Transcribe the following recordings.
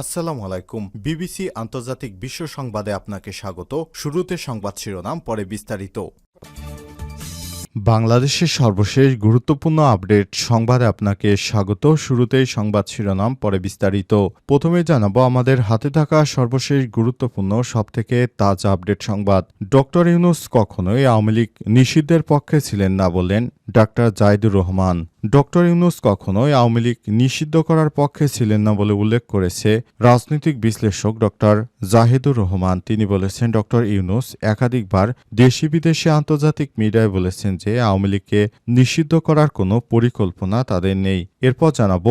আসসালামু আলাইকুম। বিবিসি আন্তর্জাতিক বিশ্ব সংবাদে আপনাকে স্বাগত। শুরুতে সংবাদ শিরোনাম, পরে বিস্তারিত। বাংলাদেশের সর্বশেষ গুরুত্বপূর্ণ আপডেট সংবাদে আপনাকে স্বাগত। শুরুতেই সংবাদ শিরোনাম, পরে বিস্তারিত। প্রথমে জানাব, আমাদের হাতে থাকা সর্বশেষ গুরুত্বপূর্ণ, সবথেকে তাজা আপডেট সংবাদ। ডক্টর ইউনুস কখনোই আওয়ামী লীগ নিষিদ্ধের পক্ষে ছিলেন না বললেন। ডাক্তার জাইদুর রহমান। ডক্টর ইউনুস কখনোই আওয়ামী লীগ নিষিদ্ধ করার পক্ষে ছিলেন না বলে উল্লেখ করেছে রাজনৈতিক বিশ্লেষক ডক্টর জাহিদুর রহমান। তিনি বলেছেন, ডক্টর ইউনুস একাধিকবার দেশি বিদেশি আন্তর্জাতিক মিডিয়ায় বলেছেন যে আওয়ামী লীগকে নিষিদ্ধ করার কোনো পরিকল্পনা তাদের নেই। এরপর জানাব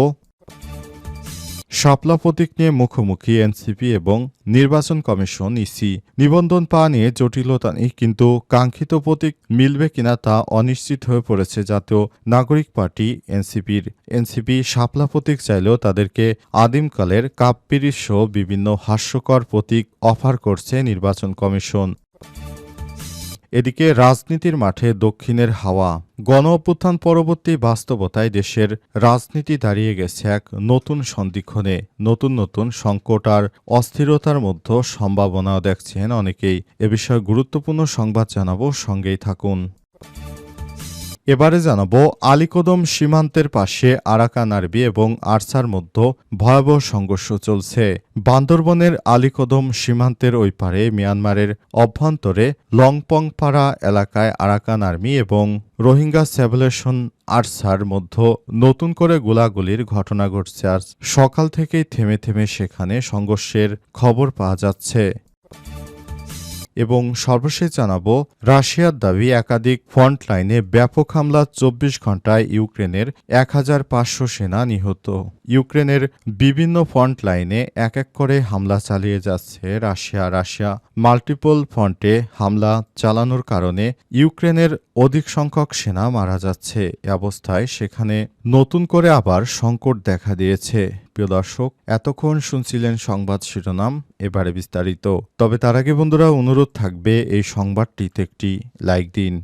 শাপলা প্রতীক নিয়ে মুখোমুখি এনসিপি এবং নির্বাচন কমিশন ইসি। নিবন্ধন পাওয়া নিয়ে জটিলতা নেই, কিন্তু কাঙ্ক্ষিত প্রতীক মিলবে কিনা তা অনিশ্চিত হয়ে পড়েছে জাতীয় নাগরিক পার্টি এনসিপির। এনসিপি শাপলা প্রতীক চাইলেও তাদেরকে আদিমকালের কাপ্পিরিস সহ বিভিন্ন হাস্যকর প্রতীক অফার করছে নির্বাচন কমিশন। এদিকে রাজনীতির মাঠে দক্ষিণের হাওয়া। গণ অভ্যুত্থান পরবর্তী বাস্তবতায় দেশের রাজনীতি দাঁড়িয়ে গেছে এক নতুন সন্ধিক্ষণে। নতুন নতুন সংকট আর অস্থিরতার মধ্যে সম্ভাবনাও দেখছেন অনেকেই। এ বিষয়ে গুরুত্বপূর্ণ সংবাদ জানাব, সঙ্গেই থাকুন। এবারে জানাব আলিকদম সীমান্তের পাশে আরাকান আরবি এবং আরসার মধ্যে ভয়াবহ সংঘর্ষ চলছে। বান্দরবনের আলিকদম সীমান্তের ওই পারে মিয়ানমারের অভ্যন্তরে লংপংপাড়া এলাকায় আরাকান আর্মি এবং রোহিঙ্গা সেভুলেশন আরসার মধ্যে নতুন করে গোলাগুলির ঘটনা ঘটছে। আর সকাল থেকেই থেমে থেমে সেখানে সংঘর্ষের খবর পাওয়া যাচ্ছে। এবং সর্বশেষ জানাব, রাশিয়ার দাবি একাধিক ফ্রন্ট লাইনে ব্যাপক হামলা চব্বিশ ঘন্টায় ইউক্রেনের এক হাজার পাঁচশো সেনা নিহত। ইউক্রেনের বিভিন্ন ফ্রন্ট লাইনে এক এক করে হামলা চালিয়ে যাচ্ছে রাশিয়া। রাশিয়া মাল্টিপল ফ্রন্টে হামলা চালানোর কারণে ইউক্রেনের অধিক সংখ্যক সেনা মারা যাচ্ছে। অবস্থায় সেখানে নতুন করে আবার সংকট দেখা দিয়েছে। প্রিয় দর্শক, এতক্ষণ শুনছিলেন সংবাদ শিরোনাম, এবারে বিস্তারিত। তবে তার আগে বন্ধুরা, অনুরোধ থাকবে এই সংবাদটিতে একটি লাইক দিন।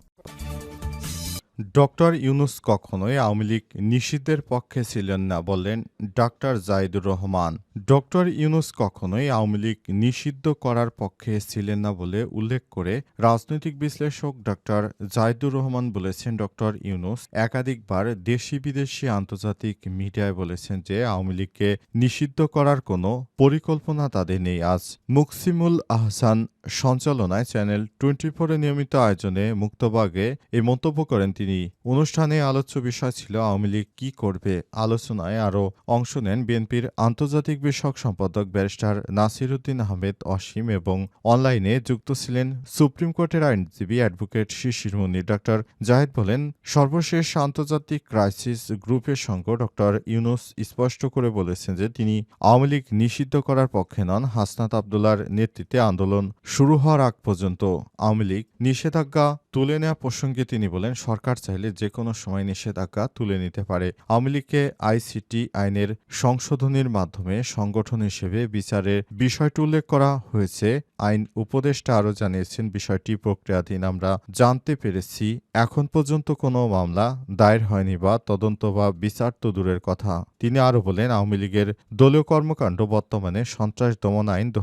ডক্টর ইউনুস কখনোই আওয়ামী লীগ নিষিদ্ধের পক্ষে ছিলেন না বললেন ডাক্তার জাইদুর রহমান। ডক্টর ইউনুস কখনোই আওয়ামী লীগ নিষিদ্ধ করার পক্ষে ছিলেন না বলে উল্লেখ করে রাজনৈতিক বিশ্লেষক ডক্টর জাইদুর রহমান বলেছেন, ডক্টর ইউনুস একাধিকবার দেশি বিদেশি আন্তর্জাতিক মিডিয়ায় বলেছেন যে আওয়ামী লীগকে নিষিদ্ধ করার কোনো পরিকল্পনা তাদের নেই। আজ মুকসিমুল আহসান সঞ্চালনায় চ্যানেল টোয়েন্টি ফোরে নিয়মিত আয়োজনে মুক্তবাগে এই মন্তব্য করেন তিনি। অনুষ্ঠানে আলোচ্য বিষয় ছিল আওয়ামী লীগ কি করবে আলোচনায় আরও অংশ নেন বিএনপির আন্তর্জাতিক বিষয়ক সম্পাদক ব্যারিস্টার নাসির উদ্দিন আহমেদ, অসীম এবং অনলাইনে যুক্ত ছিলেন সুপ্রিম কোর্টের আইনজীবী অ্যাডভোকেট শিশির মুনির ডক্টর জাহেদ বলেন, সর্বশেষ আন্তর্জাতিক ক্রাইসিস গ্রুপের সঙ্গে ডক্টর ইউনুস স্পষ্ট করে বলেছেন যে তিনি আওয়ামী লীগ নিষিদ্ধ করার পক্ষে নন। হাসনাত আবদুল্লার নেতৃত্বে আন্দোলন শুরু হওয়ার আগ পর্যন্ত আওয়ামী লীগ নিষেধাজ্ঞা তুলে নেওয়া প্রসঙ্গে তিনি বলেন, সরকার চাইলে যে কোনো সময় নিষেধাজ্ঞা তুলে নিতে পারে। আওয়ামী লীগকে আইসিটি আইনের সংশোধনীর মাধ্যমে সংগঠন হিসেবে বিচারের বিষয়টি উল্লেখ করা হয়েছে। আইন উপদেষ্টা আরও জানিয়েছেন, বিষয়টি প্রক্রিয়াধীন। আমরা জানতে পেরেছি, এখন পর্যন্ত কোনো মামলা দায়ের হয়নি বা তদন্ত বা বিচার তো দূরের কথা। তিনি আরও বলেন, আওয়ামী লীগের দলীয় কর্মকাণ্ড বর্তমানে সন্ত্রাস দমন আইন দু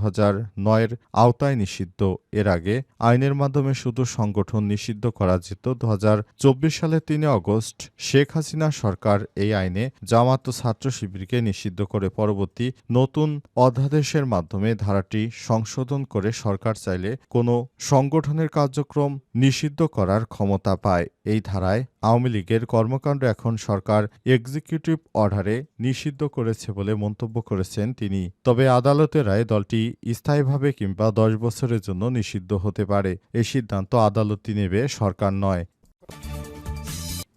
নয়ের আওতায় নিষিদ্ধ। এর আগে আইনের মাধ্যমে শুধু সংগঠন নিষিদ্ধ করা যেত। দু হাজার চব্বিশ সালের তিন অগস্ট শেখ হাসিনা সরকার এই আইনে জামাত ছাত্র শিবিরকে নিষিদ্ধ করে পরবর্তী নতুন অধ্যাদেশের মাধ্যমে ধারাটি সংশোধন করে পরে সরকার চাইলে কোনো সংগঠনের কার্যক্রম নিষিদ্ধ করার ক্ষমতা পায়। এই ধারায় আওয়ামী লীগের কর্মকাণ্ড এখন সরকার এক্সিকিউটিভ অর্ডারে নিষিদ্ধ করেছে বলে মন্তব্য করেছেন তিনি। তবে আদালতের রায়ে দলটি স্থায়ীভাবে কিংবা দশ বছরের জন্য নিষিদ্ধ হতে পারে। এই সিদ্ধান্ত আদালতই নেবে, সরকার নয়।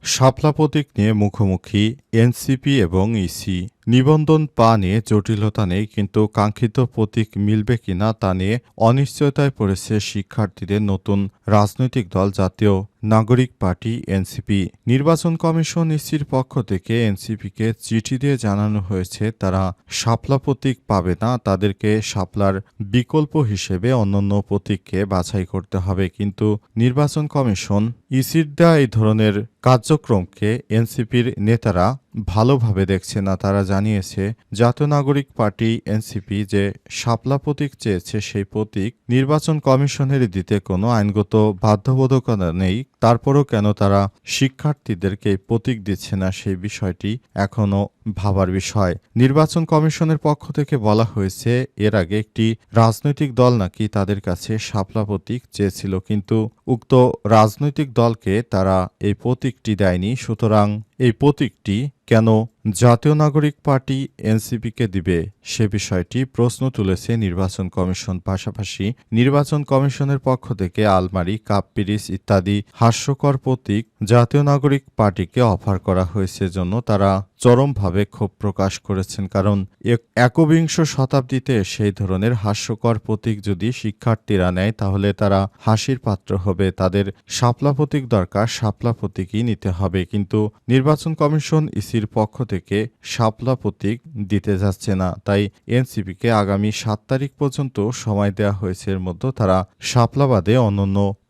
শাপলা প্রতীক নিয়ে মুখোমুখি এনসিপি এবং ইসি নিবন্ধন পা নিয়ে জটিলতা নেই, কিন্তু কাঙ্ক্ষিত প্রতীক মিলবে কিনা তা নিয়ে অনিশ্চয়তায় পড়েছে শিক্ষার্থীদের নতুন রাজনৈতিক দল জাতীয় নাগরিক পার্টি এনসিপি। নির্বাচন কমিশন ইসির পক্ষ থেকে এনসিপিকে চিঠি দিয়ে জানানো হয়েছে, তারা শাপলা প্রতীক পাবে না, তাদেরকে শাপলার বিকল্প হিসেবে অন্যান্য প্রতীককে বাছাই করতে হবে। কিন্তু নির্বাচন কমিশন ইসির দেওয়া এই ধরনের কার্যক্রমকে এনসিপির নেতারা ভালোভাবে দেখছে না, তারা জানিয়েছে, জাতীয় নাগরিক পার্টি এনসিপি যে শাপলা প্রতীক চেয়েছে সেই প্রতীক নির্বাচন কমিশনের দিতে কোনো আইনগত বাধ্যবাধকতা নেই, তারপরও কেন তারা শিক্ষার্থীদেরকে প্রতীক দিচ্ছে না সেই বিষয়টি এখনও ভাবার বিষয়। নির্বাচন কমিশনের পক্ষ থেকে বলা হয়েছে, এর আগে একটি রাজনৈতিক দল নাকি তাদের কাছে শাপলা প্রতীক চেয়েছিল, কিন্তু উক্ত রাজনৈতিক দলকে তারা এই প্রতীকটি দেয়নি। সুতরাং এই প্রতীকটি কেন জাতীয় নাগরিক পার্টি এনসিপিকে দিবে সে বিষয়টি প্রশ্ন তুলেছে নির্বাচন কমিশন পাশাপাশি নির্বাচন কমিশনের পক্ষ থেকে আলমারি, কাপ পিরিস ইত্যাদি হাস্যকর প্রতীক জাতীয় নাগরিক পার্টিকে অফার করা হয়েছে জন্য তারা চরমভাবে ক্ষোভ প্রকাশ করেছেন। কারণ এক- একবিংশ শতাব্দীতে সেই ধরনের হাস্যকর প্রতীক যদি শিক্ষার্থীরা নেয়, তাহলে তারা হাসির পাত্র হবে। তাদের শাপলা প্রতীক দরকার, শাপলা প্রতীকই নিতে হবে। কিন্তু নির্বাচন কমিশন ইসির পক্ষ থেকে শাপলা প্রতীক দিতে যাচ্ছে না। তাই এনসিপিকে আগামী সাত তারিখ পর্যন্ত সময় দেওয়া হয়েছে। এর মধ্যে তারা শাপলা বাদে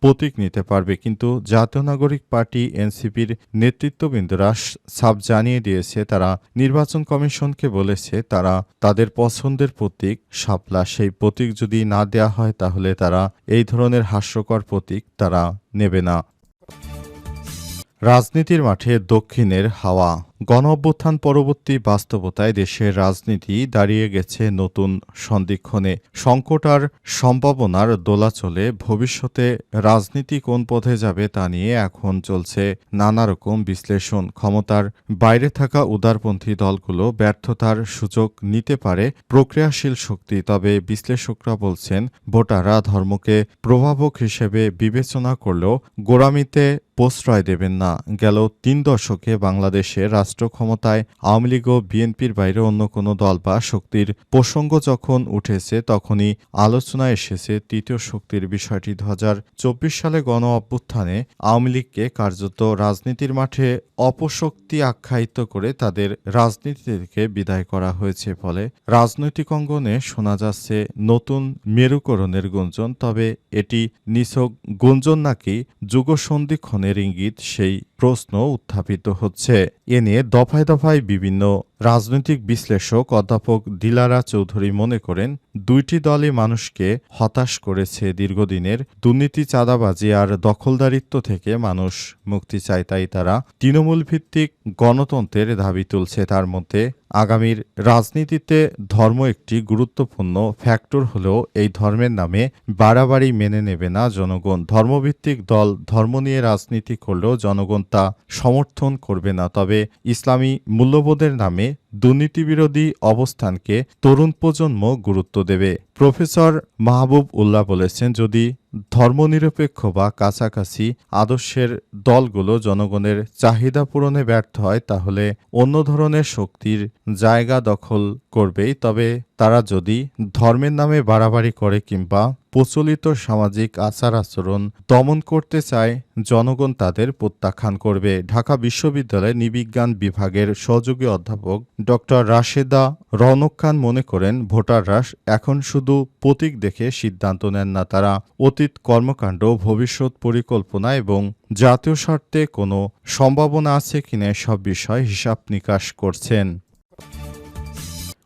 প্রতীক নিতে পারবে। কিন্তু জাতীয় নাগরিক পার্টি এনসিপির নেতৃত্ববৃন্দরা সাপ জানিয়ে দিয়েছে, তারা নির্বাচন কমিশনকে বলেছে তারা তাদের পছন্দের প্রতীক শাপলা। সেই প্রতীক যদি না দেয়া হয়, তাহলে তারা এই ধরনের হাস্যকর প্রতীক তারা নেবে না। রাজনীতির মাঠে দক্ষিণের হাওয়া। গণ অভ্যুত্থান পরবর্তী বাস্তবতায় দেশের রাজনীতি দাঁড়িয়ে গেছে নতুন সন্দিক্ষণে সংকট আর সম্ভাবনার দোলাচলে ভবিষ্যতে রাজনীতি কোন পথে যাবে তা নিয়ে এখন চলছে নানা রকম বিশ্লেষণ। ক্ষমতার বাইরে থাকা উদারপন্থী দলগুলো ব্যর্থতার সুযোগ নিতে পারে প্রক্রিয়াশীল শক্তি, তবে বিশ্লেষকরা বলছেন, ভোটাররা ধর্মকে প্রভাবক হিসেবে বিবেচনা করলেও গোড়ামিতে প্রশ্রয় দেবেন না। গেল তিন দশকে বাংলাদেশের রাষ্ট্র ক্ষমতায় আওয়ামী লীগ ও বিএনপির বাইরে অন্য কোনো দল বা শক্তির প্রসঙ্গ যখন উঠেছে, তখনই আলোচনায় এসেছে তৃতীয় শক্তির বিষয়টি। দু সালে গণ অভ্যুত্থানে আওয়ামী লীগকে কার্যত রাজনীতির মাঠে অপশক্তি আখ্যায়িত করে তাদের রাজনীতি থেকে বিদায় করা হয়েছে। ফলে রাজনৈতিক অঙ্গনে শোনা যাচ্ছে নতুন মেরুকরণের গুঞ্জন, তবে এটি নিছক গুঞ্জন নাকি যুগসন্ধিক্ষণের ইঙ্গিত সেই প্রশ্ন উত্থাপিত হচ্ছে। এ নিয়ে দফায় দফায় বিভিন্ন রাজনৈতিক বিশ্লেষক অধ্যাপক দিলারা চৌধুরী মনে করেন, দুইটি দলই মানুষকে হতাশ করেছে দীর্ঘদিনের দুর্নীতি, চাঁদাবাজি আর দখলদারিত্ব থেকে মানুষ মুক্তি চায়, তাই তারা তৃণমূল ভিত্তিক গণতন্ত্রের দাবি তুলছে। তার মধ্যে আগামীর রাজনীতিতে ধর্ম একটি গুরুত্বপূর্ণ ফ্যাক্টর হলেও এই ধর্মের নামে বাড়াবাড়ি মেনে নেবে না জনগণ। ধর্মভিত্তিক দল ধর্ম নিয়ে রাজনীতি করলেও জনগণ তা সমর্থন করবে না। তবে ইসলামী মূল্যবোধের নামে দুর্নীতিবিরোধী অবস্থানকে তরুণ প্রজন্ম গুরুত্ব দেবে। প্রফেসর মাহবুব উল্লাহ বলেছেন, যদি ধর্মনিরপেক্ষ বা কাছাকাছি আদর্শের দলগুলো জনগণের চাহিদা পূরণে ব্যর্থ হয়, তাহলে অন্য ধরনের শক্তির জায়গা দখল করবেই। তবে তারা যদি ধর্মের নামে বাড়াবাড়ি করে কিংবা প্রচলিত সামাজিক আচার আচরণ দমন করতে চায়, জনগণ তাদের প্রত্যাখ্যান করবে। ঢাকা বিশ্ববিদ্যালয়ের নিবিজ্ঞান বিভাগের সহযোগী অধ্যাপক ডক্টর রাশেদা রৌনক খান মনে করেন, ভোটাররা এখন শুধু প্রতীক দেখে সিদ্ধান্ত নেন না তারা। অতীত কর্মকাণ্ড, ভবিষ্যৎ পরিকল্পনা এবং জাতীয় স্বার্থে কোনো সম্ভাবনা আছে কিনা সব বিষয় হিসাব নিকাশ করছেন।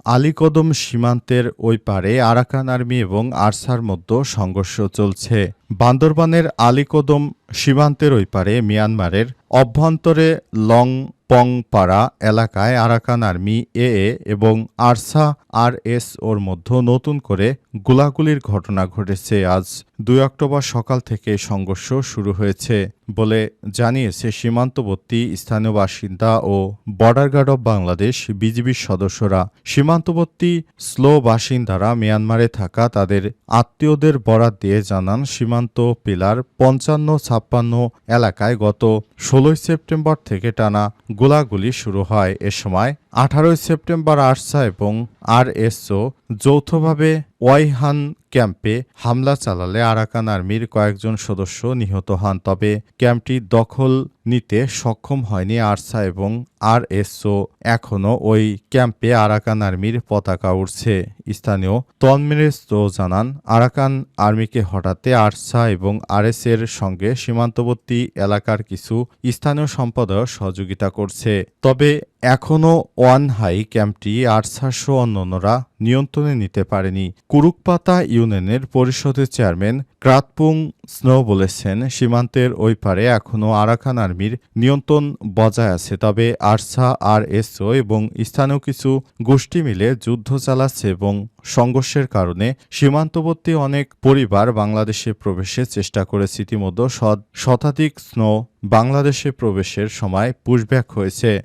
আলীকদম সীমান্তের ওই পারে আরাকান আর্মি এবং আরসার মধ্যে সংঘর্ষ চলছে। বান্দরবানের আলীকদম সীমান্তের ওই পারে মিয়ানমারের অভ্যন্তরে লং পংপাড়া এলাকায় আরাকান আর্মি এএ এবং আরসা আরএস ওর মধ্যে নতুন করে গোলাগুলির ঘটনা ঘটেছে। আজ দুই অক্টোবর সকাল থেকে সংঘর্ষ শুরু হয়েছে বলে জানিয়েছে সীমান্তবর্তী স্থানীয় বাসিন্দা ও বর্ডার গার্ড অব বাংলাদেশ বিজিবির সদস্যরা। সীমান্তবর্তী স্লো বাসিন্দারা মিয়ানমারে থাকা তাদের আত্মীয়দের বরাত দিয়ে জানান, সীমান্ত পিলার পঞ্চান্ন ছাপ্পান্ন এলাকায় গত ষোলোই সেপ্টেম্বর থেকে টানা গোলাগুলি শুরু হয়। এ সময় আঠারোই সেপ্টেম্বর আরসা এবং আরএসও যৌথভাবে ওয়াইহান ক্যাম্পে হামলা চালালে আরাকান আর্মির কয়েকজন সদস্য নিহত হন। তবে ক্যাম্পটি দখল নিতে সক্ষম হয়নি আরসা এবং আরএসও। এখনও ওই ক্যাম্পে আরাকান আর্মির পতাকা উড়ছে। স্থানীয় তনমিরেস্তো জানান, আরাকান আর্মিকে হঠাতে আরসা এবং আরএস এর সঙ্গে সীমান্তবর্তী এলাকার কিছু স্থানীয় সম্পাদক সহযোগিতা করছে। তবে এখনও ওয়ান হাই ক্যাম্পটি আরসাসহ অন্যান্যরা নিয়ন্ত্রণে নিতে পারেনি। কুরুকপাতা ইউনিয়নের পরিষদের চেয়ারম্যান ক্রাতপুং স্নো বলেছেন, সীমান্তের ওই পারে এখনও আরাকান আর্মির নিয়ন্ত্রণ বজায় আছে। তবে আরসা আর এসও এবং স্থানীয় কিছু গোষ্ঠী মিলে যুদ্ধ চালাচ্ছে এবং সংঘর্ষের কারণে সীমান্তবর্তী অনেক পরিবার বাংলাদেশে প্রবেশের চেষ্টা করেছে। ইতিমধ্যে শত- শতাধিক স্নো বাংলাদেশে প্রবেশের সময় পুশব্যাক হয়েছে।